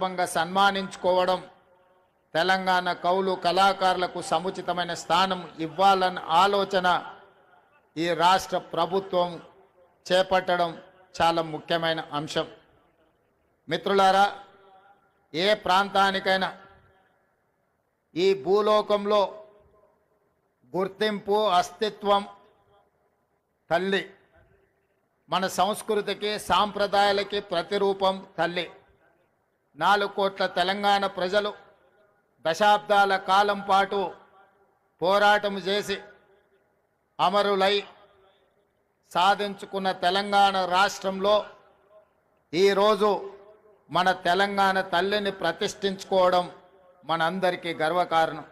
సందర్భంగా సన్మానించుకోవడం తెలంగాణ కవులు కళాకారులకు సముచితమైన స్థానం ఇవ్వాలన్న ఆలోచన ఈ రాష్ట్ర ప్రభుత్వం చేపట్టడం చాలా ముఖ్యమైన అంశం. మిత్రులారా ఏ ప్రాంతానికైనా ఈ భూలోకంలో గుర్తింపు అస్తిత్వం తల్లి. మన సంస్కృతికి సాంప్రదాయాలకి ప్రతిరూపం తల్లి. నాలుగు కోట్ల తెలంగాణ ప్రజలు దశాబ్దాల కాలం పాటు పోరాటం చేసి అమరులై సాధించుకున్న తెలంగాణ రాష్ట్రంలో ఈరోజు మన తెలంగాణ తల్లిని ప్రతిష్ఠించుకోవడం మనందరికీ గర్వకారణం.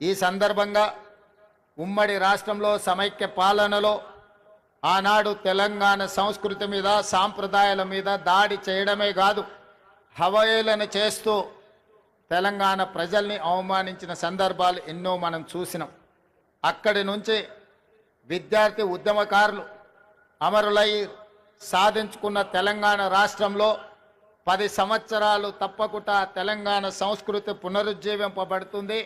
ఈ సందర్భంగా ఉమ్మడి రాష్ట్రంలో సమైక్య పాలనలో ఆనాడు తెలంగాణ సంస్కృతి మీద సాంప్రదాయాల మీద దాడి చేయడమే కాదు హవయేలను చేస్తూ తెలంగాణ ప్రజల్ని అవమానించిన సందర్భాలు ఎన్నో మనం చూసినాం. అక్కడి నుంచి విద్యార్థి ఉద్యమకారులు అమరులై సాధించుకున్న తెలంగాణ రాష్ట్రంలో పది సంవత్సరాలు తప్పకుండా తెలంగాణ సంస్కృతి పునరుజ్జీవింపబడుతుంది.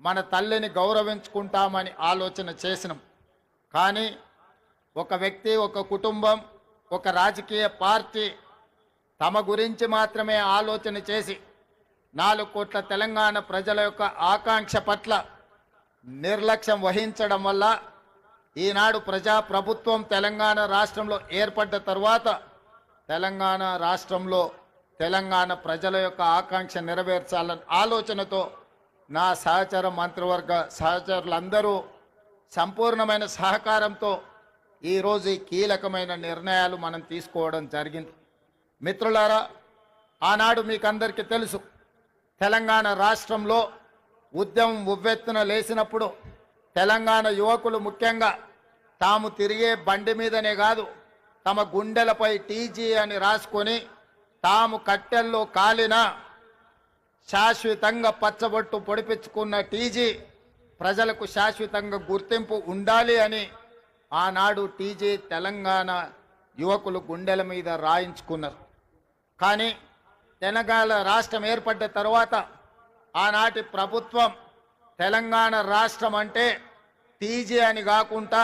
మన తల్లిని గౌరవించుకుంటామని ఆలోచన చేసినాం. కానీ ఒక వ్యక్తి ఒక కుటుంబం ఒక రాజకీయ పార్టీ తమ గురించి మాత్రమే ఆలోచన చేసి నాలుగు కోట్ల తెలంగాణ ప్రజల యొక్క ఆకాంక్ష పట్ల నిర్లక్ష్యం వహించడం వల్ల ఈనాడు ప్రజా ప్రభుత్వం తెలంగాణ రాష్ట్రంలో ఏర్పడ్డ తర్వాత తెలంగాణ రాష్ట్రంలో తెలంగాణ ప్రజల యొక్క ఆకాంక్ష నెరవేర్చాలని ఆలోచనతో నా సహచర మంత్రివర్గ సహచరులందరూ సంపూర్ణమైన సహకారంతో ఈరోజు ఈ కీలకమైన నిర్ణయాలు మనం తీసుకోవడం జరిగింది. మిత్రులారా ఆనాడు మీకు అందరికీ తెలుసు తెలంగాణ రాష్ట్రంలో ఉద్యమం ఉవ్వెత్తున లేచినప్పుడు తెలంగాణ యువకులు ముఖ్యంగా తాము తిరిగే బండి మీదనే కాదు తమ గుండెలపై టీజీ అని రాసుకొని తాము కట్టెల్లో కాలిన శాశ్వతంగా పచ్చబొట్టు పొడిపించుకున్న టీజీ ప్రజలకు శాశ్వతంగా గుర్తింపు ఉండాలి అని ఆనాడు టీజీ తెలంగాణ యువకులు గుండెల మీద రాయించుకున్నారు. కానీ తెలంగాణ రాష్ట్రం ఏర్పడ్డ తర్వాత ఆనాటి ప్రభుత్వం తెలంగాణ రాష్ట్రం అంటే టీజీ అని కాకుండా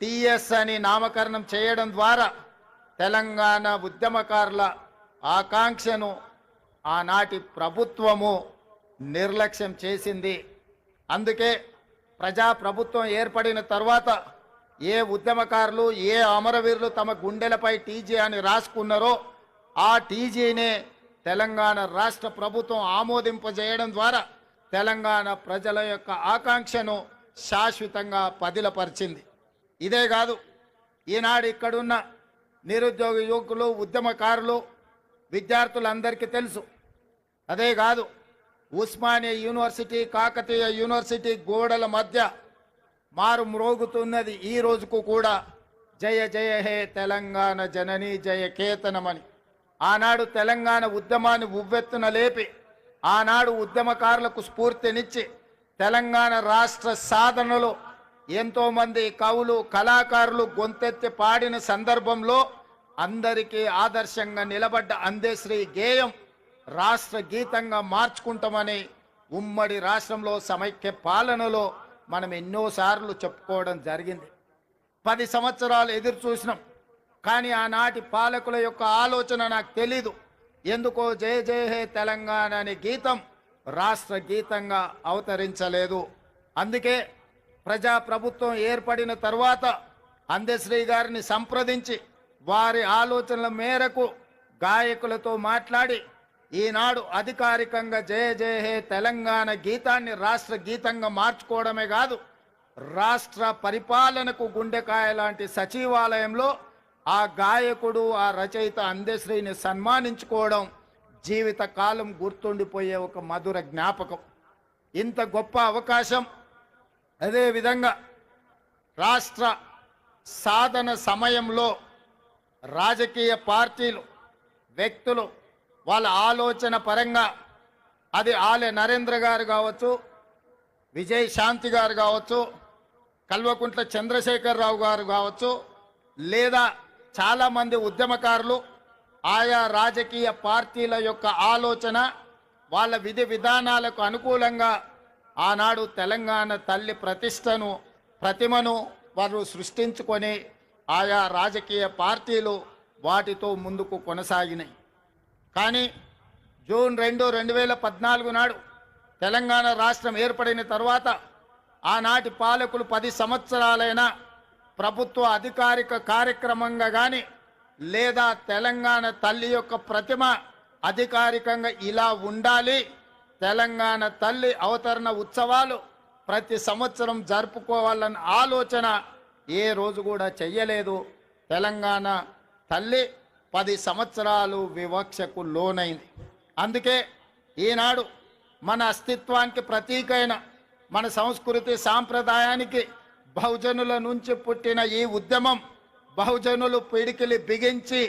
టీఎస్ అని నామకరణం చేయడం ద్వారా తెలంగాణ ఉద్యమకారుల ఆకాంక్షను ఆనాటి ప్రభుత్వము నిర్లక్ష్యం చేసింది. అందుకే ప్రజా ప్రభుత్వం ఏర్పడిన తర్వాత ఏ ఉద్యమకారులు ఏ అమరవీరులు తమ గుండెలపై టీజీ అని రాసుకున్నారో ఆ టీజీనే తెలంగాణ రాష్ట్ర ప్రభుత్వం ఆమోదింపజేయడం ద్వారా తెలంగాణ ప్రజల యొక్క ఆకాంక్షను శాశ్వతంగా పదిలపరిచింది. ఇదే కాదు ఈనాడు ఇక్కడున్న నిరుద్యోగ యువకులు ఉద్యమకారులు విద్యార్థులందరికీ తెలుసు. అదే కాదు ఉస్మానియా యూనివర్సిటీ కాకతీయ యూనివర్సిటీ గోడల మధ్య మారు మ్రోగుతున్నది ఈ రోజుకు కూడా. జయ జయ హే తెలంగాణ జనని జయ కేతనమని. ఆనాడు తెలంగాణ ఉద్యమాన్ని ఉవ్వెత్తున లేపి ఆనాడు ఉద్యమకారులకు స్ఫూర్తినిచ్చి తెలంగాణ రాష్ట్ర సాధనలో ఎంతోమంది కవులు కళాకారులు గొంతెత్తి పాడిన సందర్భంలో అందరికీ ఆదర్శంగా నిలబడ్డ అందేశ్రీ గేయం రాష్ట్ర గీతంగా మార్చుకుంటామని ఉమ్మడి రాష్ట్రంలో సమైక్య పాలనలో మనం ఎన్నోసార్లు చెప్పుకోవడం జరిగింది. పది సంవత్సరాలు ఎదురు చూసినాం. కానీ ఆనాటి పాలకుల యొక్క ఆలోచన నాకు తెలీదు. ఎందుకో జయ జయ హే తెలంగాణ అనే గీతం రాష్ట్ర గీతంగా అవతరించలేదు. అందుకే ప్రజా ప్రభుత్వం ఏర్పడిన తర్వాత అందశ్రీ గారిని సంప్రదించి వారి ఆలోచనల మేరకు గాయకులతో మాట్లాడి ఈనాడు అధికారికంగా జయ జయ హే తెలంగాణ గీతాన్ని రాష్ట్ర గీతంగా మార్చుకోవడమే కాదు రాష్ట్ర పరిపాలనకు గుండెకాయ లాంటి సచివాలయంలో ఆ గాయకుడు ఆ రచయిత అందశ్రీని సన్మానించుకోవడం జీవితకాలం గుర్తుండిపోయే ఒక మధుర జ్ఞాపకం. ఇంత గొప్ప అవకాశం. అదేవిధంగా రాష్ట్ర సాధన సమయంలో రాజకీయ పార్టీలు వ్యక్తులు వాళ్ళ ఆలోచన పరంగా అది ఆలె నరేంద్ర గారు కావచ్చు విజయ్ శాంతి గారు కావచ్చు కల్వకుంట్ల చంద్రశేఖరరావు గారు కావచ్చు లేదా చాలామంది ఉద్యమకారులు ఆయా రాజకీయ పార్టీల యొక్క ఆలోచన వాళ్ళ విధి విధానాలకు అనుకూలంగా ఆనాడు తెలంగాణ తల్లి ప్రతిష్టను ప్రతిమను వారు సృష్టించుకొని ఆయా రాజకీయ పార్టీలు వాటితో ముందుకు కొనసాగినాయి. కానీ జూన్ రెండు రెండు వేల పద్నాలుగు నాడు తెలంగాణ రాష్ట్రం ఏర్పడిన తర్వాత ఆనాటి పాలకులు పది సంవత్సరాలైనా ప్రభుత్వ అధికారిక కార్యక్రమంగా కానీ లేదా తెలంగాణ తల్లి యొక్క ప్రతిమ అధికారికంగా ఇలా ఉండాలి. తెలంగాణ తల్లి అవతరణ ఉత్సవాలు ప్రతి సంవత్సరం జరుపుకోవాలన్న ఆలోచన ఏ రోజు కూడా చెయ్యలేదు. తెలంగాణ తల్లి పది సంవత్సరాలు వివక్షకు లోనైంది. అందుకే ఈనాడు మన అస్తిత్వానికి ప్రతీకైన మన సంస్కృతి సాంప్రదాయానికి బహుజనుల నుంచి పుట్టిన ఈ ఉద్యమం బహుజనులు పిడికిలి బిగించి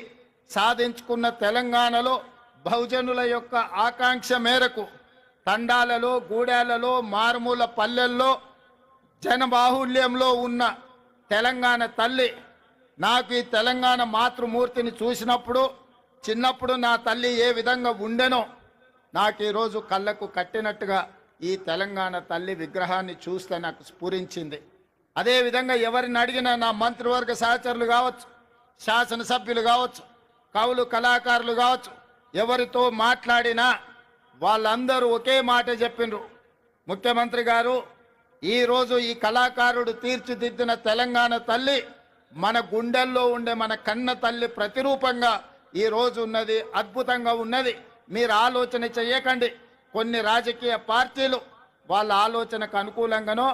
సాధించుకున్న తెలంగాణలో బహుజనుల యొక్క ఆకాంక్ష మేరకు తండాలలో గూడాలలో మారుమూల పల్లెల్లో జనబాహుల్యంలో ఉన్న తెలంగాణ తల్లి నాకు ఈ తెలంగాణ మాతృమూర్తిని చూసినప్పుడు చిన్నప్పుడు నా తల్లి ఏ విధంగా ఉండెనో నాకు ఈరోజు కళ్ళకు కట్టినట్టుగా ఈ తెలంగాణ తల్లి విగ్రహాన్ని చూస్తే నాకు స్ఫురించింది. అదేవిధంగా ఎవరిని అడిగినా నా మంత్రివర్గ సహచరులు కావచ్చు శాసనసభ్యులు కావచ్చు కవులు కళాకారులు కావచ్చు ఎవరితో మాట్లాడినా వాళ్ళందరూ ఒకే మాట చెప్పిండ్రు ముఖ్యమంత్రి గారు ఈరోజు ఈ కళాకారుడు తీర్చిదిద్దిన తెలంగాణ తల్లి మన గుండెల్లో ఉండే మన కన్న తల్లి ప్రతిరూపంగా ఈ ఉన్నది అద్భుతంగా ఉన్నది. మీరు ఆలోచన చేయకండి. కొన్ని రాజకీయ పార్టీలు వాళ్ళ ఆలోచనకు అనుకూలంగానో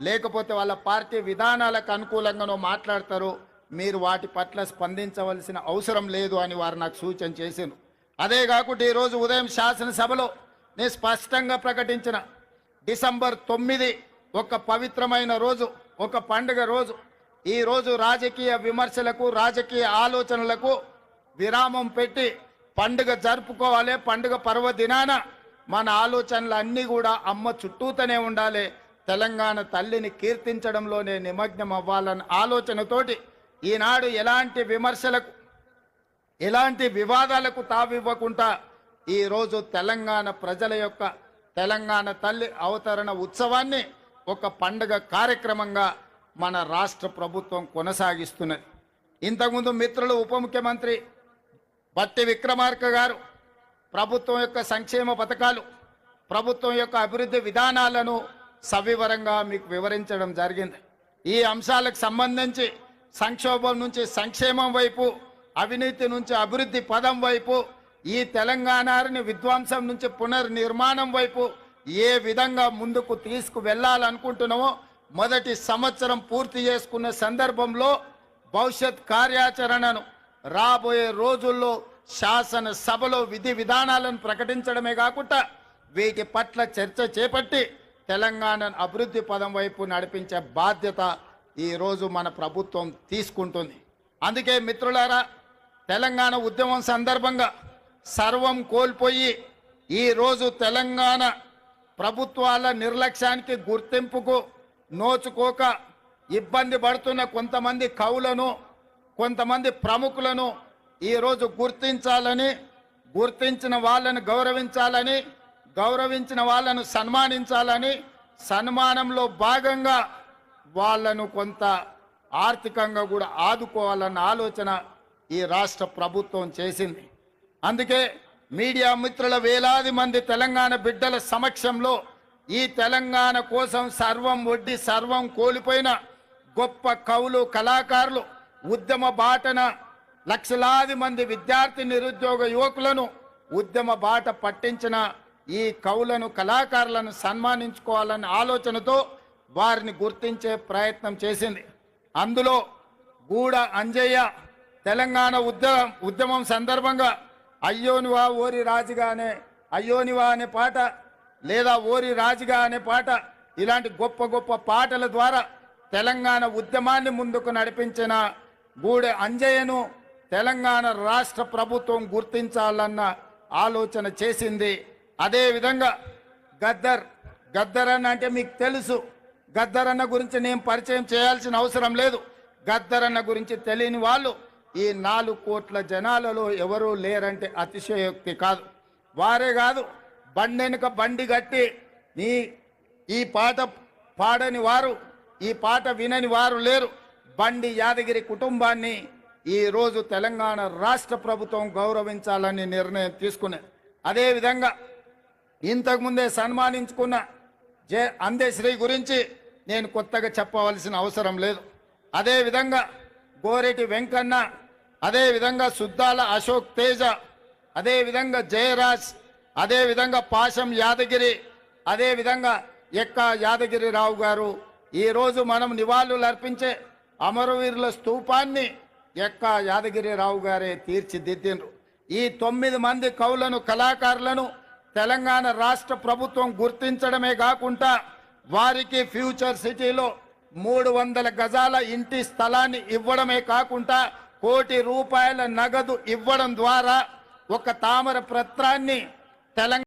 లేకపోతే వాళ్ళ పార్టీ విధానాలకు అనుకూలంగానో మాట్లాడతారు మీరు వాటి పట్ల స్పందించవలసిన అవసరం లేదు అని వారు నాకు సూచన చేశాను అదే కాకుండా ఈరోజు ఉదయం శాసనసభలో నేను స్పష్టంగా ప్రకటించిన డిసెంబర్ తొమ్మిది ఒక పవిత్రమైన రోజు ఒక పండుగ రోజు. ఈ రోజు రాజకీయ విమర్శలకు రాజకీయ ఆలోచనలకు విరామం పెట్టి పండుగ జరుపుకోవాలి పండుగ పర్వదినాన మన ఆలోచనలు అన్నీ కూడా అమ్మ చుట్టూతనే ఉండాలి. తెలంగాణ తల్లిని కీర్తించడంలోనే నిమగ్నం అవ్వాలన్న ఆలోచనతోటి ఈనాడు ఎలాంటి విమర్శలకు ఎలాంటి వివాదాలకు తావివ్వకుండా ఈరోజు తెలంగాణ ప్రజల యొక్క తెలంగాణ తల్లి అవతరణ ఉత్సవాన్ని ఒక పండుగ కార్యక్రమంగా మన రాష్ట్ర ప్రభుత్వం కొనసాగిస్తున్నది. ఇంతకుముందు మిత్రులు ఉప ముఖ్యమంత్రి బట్టి విక్రమార్క గారు ప్రభుత్వం యొక్క సంక్షేమ పథకాలు ప్రభుత్వం యొక్క అభివృద్ధి విధానాలను సవివరంగా మీకు వివరించడం జరిగింది. ఈ అంశాలకు సంబంధించి సంక్షోభం నుంచి సంక్షేమం వైపు అవినీతి నుంచి అభివృద్ధి పదం వైపు ఈ తెలంగాణని విధ్వంసం నుంచి పునర్నిర్మాణం వైపు ఏ విధంగా ముందుకు తీసుకు వెళ్ళాలనుకుంటున్నామో మొదటి సంవత్సరం పూర్తి చేసుకున్న సందర్భంలో భవిష్యత్ కార్యాచరణను రాబోయే రోజుల్లో శాసన సభలో విధి విధానాలను ప్రకటించడమే కాకుండా వీటి పట్ల చర్చ చేపట్టి తెలంగాణను అభివృద్ధి పదం వైపు నడిపించే బాధ్యత ఈరోజు మన ప్రభుత్వం తీసుకుంటుంది. అందుకే మిత్రులారా తెలంగాణ ఉద్యమం సందర్భంగా సర్వం కోల్పోయి ఈరోజు తెలంగాణ ప్రభుత్వాల నిర్లక్ష్యానికి గుర్తింపుకు నోచుకోక ఇబ్బంది పడుతున్న కొంతమంది కవులను కొంతమంది ప్రముఖులను ఈరోజు గుర్తించాలని గుర్తించిన వాళ్ళని గౌరవించాలని గౌరవించిన వాళ్ళను సన్మానించాలని సన్మానంలో భాగంగా వాళ్ళను కొంత ఆర్థికంగా కూడా ఆదుకోవాలన్న ఆలోచన ఈ రాష్ట్ర ప్రభుత్వం చేసింది. అందుకే మీడియా మిత్రుల వేలాది మంది తెలంగాణ బిడ్డల సమక్షంలో ఈ తెలంగాణ కోసం సర్వం వడ్డీ సర్వం కోల్పోయిన గొప్ప కవులు కళాకారులు ఉద్యమ బాటన లక్షలాది మంది విద్యార్థి నిరుద్యోగ యువకులను ఉద్యమ బాట పట్టించిన ఈ కవులను కళాకారులను సన్మానించుకోవాలన్న ఆలోచనతో వారిని గుర్తించే ప్రయత్నం చేసింది. అందులో గూడ అంజయ్య తెలంగాణ ఉద్యమం ఉద్యమం సందర్భంగా అయ్యోనివా ఓరి రాజుగానే అయ్యోనివా అనే పాట లేదా ఓరి రాజుగా అనే పాట ఇలాంటి గొప్ప గొప్ప పాటల ద్వారా తెలంగాణ ఉద్యమాన్ని ముందుకు నడిపించిన గూడె అంజయ్యను తెలంగాణ రాష్ట్ర ప్రభుత్వం గుర్తించాలన్న ఆలోచన చేసింది. అదేవిధంగా గద్దర్ గద్దర్ అన్న అంటే మీకు తెలుసు. గద్దర్ అన్న గురించి నేను పరిచయం చేయాల్సిన అవసరం లేదు. గద్దర్ అన్న గురించి తెలియని వాళ్ళు ఈ నాలుగు కోట్ల జనాలలో ఎవరూ లేరంటే అతిశయోక్తి కాదు. వారే కాదు బండెనుక బండి కట్టి నీ ఈ పాట పాడని వారు ఈ పాట వినని వారు లేరు. బండి యాదగిరి కుటుంబాన్ని ఈ రోజు తెలంగాణ రాష్ట్ర ప్రభుత్వం గౌరవించాలని నిర్ణయం తీసుకునే అదేవిధంగా ఇంతకుముందే సన్మానించుకున్న జే అందేశ్రీ గురించి నేను కొత్తగా చెప్పవలసిన అవసరం లేదు. అదేవిధంగా గోరెటి వెంకన్న అదేవిధంగా సుద్దాల అశోక్ తేజ అదేవిధంగా జయరాజ్ అదేవిధంగా పాశం యాదగిరి అదేవిధంగా ఎక్క యాదగిరిరావు గారు ఈరోజు మనం నివాళులు అర్పించే అమరవీరుల స్తూపాన్ని ఎక్క యాదగిరిరావు గారే తీర్చిదిద్దిండ్రు. ఈ తొమ్మిది మంది కవులను కళాకారులను తెలంగాణ రాష్ట్ర ప్రభుత్వం గుర్తించడమే కాకుండా వారికి ఫ్యూచర్ సిటీలో మూడు వందల గజాల ఇంటి స్థలాన్ని ఇవ్వడమే కాకుండా కోటి రూపాయల నగదు ఇవ్వడం ద్వారా ఒక తామర పత్రాన్ని తెలంగాణ